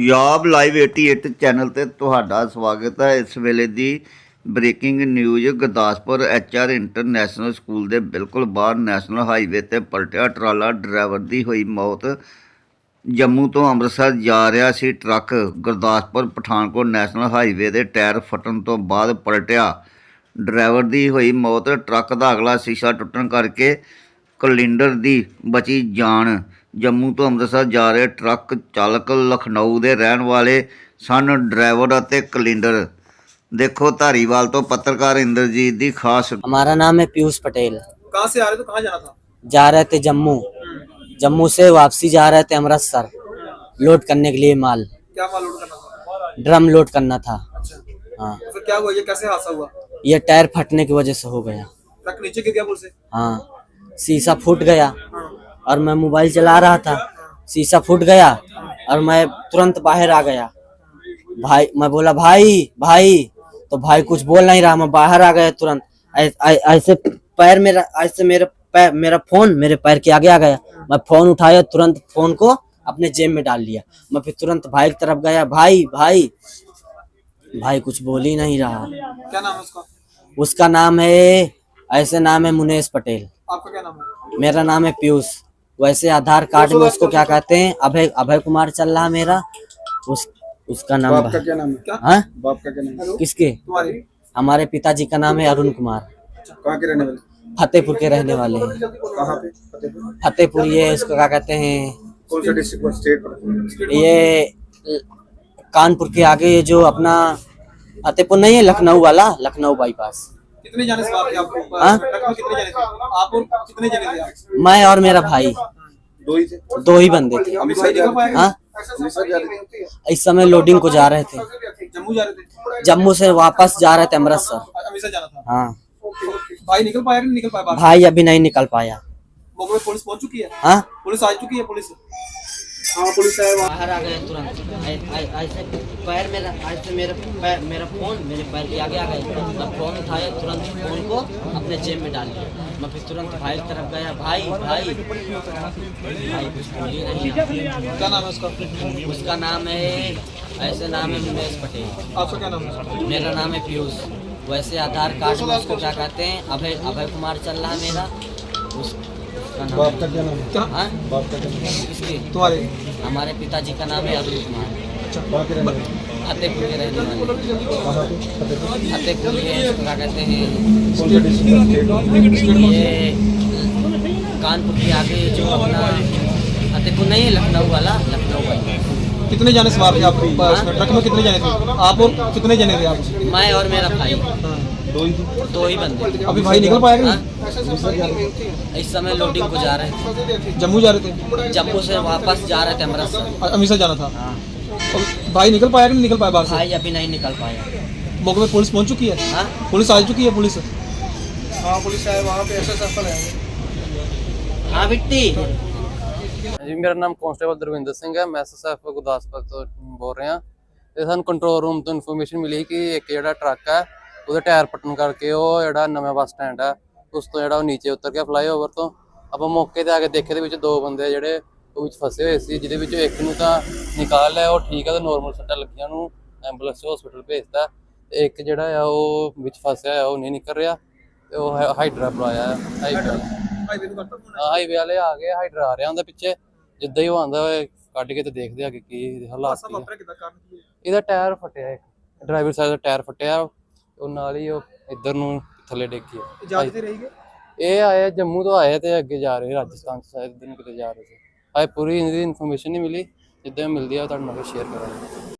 Punjab live 88 channel ਤੇ ਤੁਹਾਡਾ ਸਵਾਗਤ ਹੈ। ਇਸ ਵੇਲੇ ਦੀ breaking news Gurdaspur H R international school ਦੇ ਬਿਲਕੁਲ ਬਾਹਰ ਨੈਸ਼ਨਲ ਹਾਈਵੇ ਤੇ ਪਲਟਿਆ ਟਰਾਲਾ। ਡਰਾਈਵਰ ਦੀ ਹੋਈ ਮੌਤ ਜੰਮੂ ਤੋਂ ਅੰਮ੍ਰਿਤਸਰ ਜਾ ਰਿਹਾ ਸੀ truck. Gurdaspur Pathankot national highway ਦੇ ਟਾਇਰ ਫਟਣ ਤੋਂ ਬਾਅਦ ਪਲਟਿਆ। ਡਰਾਈਵਰ ਦੀ ਹੋਈ ਮੌਤ, ਟਰੱਕ ਦਾ ਅਗਲਾ ਸ਼ੀਸ਼ਾ ਟੁੱਟਣ ਕਰਕੇ ਕਲਿੰਡਰ ਦੀ ਬਚੀ ਜਾਨ। ਜੰਮੂ ਤੋਂ ਅੰਮ੍ਰਿਤਸਰ ਜਾ ਰਹੇ ਟਰੱਕ ਚਾਲਕ ਲਖਨਊ ਦੇ ਰਹਿਣ ਵਾਲੇ ਸਨ ਡਰਾਈਵਰ ਅਤੇ ਕਲਿੰਡਰ ਦੇਖੋ ਧਾਰੀਵਾਲ ਤੋਂ ਪੱਤਰਕਾਰ ਇੰਦਰਜੀਤ ਦੀ ਖਾਸ हमारा नाम है पीयूष पटेल कहाँ से आ रहे थे कहाँ जाना था जा रहे थे जम्मू जम्मू से वापसी जा रहे थे अमृतसर लोड करने के लिए माल क्या माल लोड करना था ड्रम लोड करना था अच्छा हाँ तो फिर क्या हुआ ये कैसे हादसा हुआ ये टायर फटने की वजह से हो गया ट्रक नीचे गिर गया पुल से हाँ शीशा फूट गया हाँ और मैं मोबाइल चला रहा था। शीशा फूट गया और मैं तुरंत बाहर आ गया। भाई मैं बोला भाई भाई। तो भाई कुछ बोल नहीं रहा। मैं बाहर आ गया तुरंत। ऐसे पैर मेरा ऐसे मेरे पैर मेरा फ़ोन मेरे पैर के आगे आ गया। मैं फ़ोन उठाया तुरंत फ़ोन को अपने जेब में डाल लिया। मैं फिर तुरंत भाई की तरफ़ गया। भाई भाई। भाई कुछ बोल ही नहीं रहा। क्या नाम है उसका? उसका नाम है ऐसे नाम है मुनेश पटेल। आपका क्या नाम है? मेरा नाम है पीयूष। वैसे आधार कार्ड में उसको क्या कहते हैं? अभय अभय कुमार चल रहा मेरा। उस उसका नाम आपका क्या नाम है? हाँ? बाप का क्या नाम है? किसके? हमारे पिताजी का नाम है अरुण कुमार। कहाँ के रहने वाले? फतेहपुर के रहने वाले हैं। फतेहपुर। ये उसको क्या कहते हैं? कौन सा डिस्ट्रिक्ट स्टेट ये कानपुर के आगे जो अपना फतेहपुर नहीं है लखनऊ वाला लखनऊ बाईपास कितने जाने से आपको? हाँ? कितने जाने थे आप और कितने जाने थे मैं और मेरा भाई। दो ही थे। दो ही बंदे थे। हाँ? इस समय लोडिंग को जा रहे थे। जम्मू जा रहे थे। जम्मू से वापस जा रहे थे अमृतसर। हाँ। भाई निकल पाया निकल पाया भाई अभी नहीं निकल पाया। पुलिस पहुँच चुकी है? हाँ? पुलिस आ चुकी है पुलिस? हाँ पुलिस बाहर आ गए तुरंत। ऐसे पैर मेरा ऐसे मेरा पैर मेरा फ़ोन मेरे पैर के आगे आ गए। मैं फ़ोन उठाया तुरंत फ़ोन को अपने जेब में डाल लिया मैं फिर तुरंत भाई की तरफ़ गया। भाई भाई भाई कुछ बोल ही नहीं क्या नाम है उसका? उसका नाम है ऐसे नाम है मुनेश पटेल। आपका क्या नाम है मेरा नाम है पीयूष। वैसे आधार कार्ड में उसको क्या कहते हैं? अभय अभय कुमार चल रहा है मेरा। उस उसका नाम बाप का क्या नाम है? क्या हाँ? बाप का क्या नाम है? तुम्हारे? हमारे पिताजी का नाम है अरुण कुमार अच्छा कहाँ के रहने वाले? फतेहपुर के रहने फतेहपुर? क्या कहते हैं? ये कानपुर के आगे जो अपना फतेहपुर नहीं है लखनऊ वाला लखनऊ वाला। कितने जाने सवार थे आप उसमें ट्रक में कितने जाने थे? आप और कितने जाने थे आप? मैं और मेरा भाई। दो ही दो ही बंदे। अभी भाई निकल पाया कि हाँ? नहीं अमृतसर जा रहे थे इस समय लोडिंग को जा रहे थे जम्मू जा रहे थे जम्मू से वापस जा रहे थे अमृतसर अमृतसर जाना था हाँ और भाई निकल पाया कि नहीं निकल पाया बाहर से भाई अभी नहीं निकल पाया मौके पे पुलिस पहुंच चुकी है हाँ पुलिस आ चुकी है पुलिस हाँ पुलिस है वहाँ पे एस एस है हाँ बिट्टी ਜੀ ਮੇਰਾ ਨਾਮ ਕਾਂਸਟੇਬਲ ਦਰਵਿੰਦਰ ਸਿੰਘ ਹੈ ਮੈਂ ਐਸਐਸਐਫ ਗੁਰਦਾਸਪੁਰ ਤੋਂ ਬੋਲ ਰਿਹਾ ਤੇ ਸਾਨੂੰ ਕੰਟਰੋਲ ਰੂਮ ਤੋਂ ਇਨਫੋਰਮੇਸ਼ਨ ਮਿਲੀ ਕਿ ਇੱਕ ਜਿਹੜਾ ਟਰੱਕ ਹੈ ਉਹਦੇ ਟਾਇਰ ਪਟਣ ਕਰਕੇ ਉਹ ਜਿਹੜਾ ਨਵਾਂ ਬੱਸ ਸਟੈਂਡ ਹੈ ਉਸ ਤੋਂ ਜਿਹੜਾ ਉਹ ਨੀਚੇ ਉਤਰ ਗਿਆ ਫਲਾਈਓਵਰ ਤੋਂ। ਆਪਾਂ ਮੌਕੇ ਤੇ ਆ ਕੇ ਦੇਖੇ ਦੇ ਵਿੱਚ ਦੋ ਬੰਦੇ ਜਿਹੜੇ ਉਹ ਵਿੱਚ ਫਸੇ ਹੋਏ ਸੀ ਜਿਹਦੇ ਵਿੱਚੋਂ ਇੱਕ ਨੂੰ ਤਾਂ ਨਿਕਾਲ ਲਿਆ ਉਹ ਠੀਕ ਆ ਤੇ ਨਾਰਮਲ ਸੱਟਾਂ ਲੱਗੀਆਂ ਨੂੰ ਐਂਬੂਲੈਂਸ ਹਸਪੀਟਲ ਭੇਜਤਾ। ਤੇ ਇੱਕ ਜਿਹੜਾ ਆ ਉਹ ਵਿੱਚ ਫਸਿਆ ਆ ਉਹ ਨਹੀਂ ਨਿਕਲ ਰਿਹਾ ਤੇ ਉਹ ਹਾਈਡਰਾ ਬੁਲਾਇਆ ਹਾਈਡਰਾ ਹਾਈਵੇ ਵਾਲੇ ਆ ਗਏ ਹਾਈਡਰਾ ਆ ਰਿਹਾ ਹੁੰਦਾ ਪਿੱਛੇ। ਜਿੱਦਾਂ ਹੀ ਉਹ ਆਂਦਾ ਕੱਢ ਕੇ ਤੇ ਦੇਖਦੇ ਆ ਕਿ ਕੀ ਹਾਲਾਤ ਹੈ? ਇਹਦਾ ਟਾਇਰ ਫਟਿਆ ਇੱਕ। ਡਰਾਈਵਰ ਸਾਹਿਬ ਦਾ ਟਾਇਰ ਫਟਿਆ ਉਹ ਨਾਲ ਹੀ ਉਹ ਇੱਧਰ ਨੂੰ ਥੱਲੇ ਡੇਕੀ ਜਾ ਕਿਤੇ ਇਹ ਆਏ ਜੰਮੂ ਤੋਂ ਆਏ ਤੇ ਅੱਗੇ ਜਾ ਰਹੇ ਰਾਜਸਥਾਨ ਸਾਈਡ ਦਿਨ ਕਿਤੇ ਜਾ ਰਹੇ ਸੀ। ਆਏ ਪੂਰੀ ਇਨਫੋਰਮੇਸ਼ਨ ਨਹੀਂ ਮਿਲੀ। ਜਿੱਦਾਂ ਮਿਲਦੀ ਆ ਤੁਹਾਨੂੰ ਮੈਂ ਸ਼ੇਅਰ ਕਰਾਂਗਾ।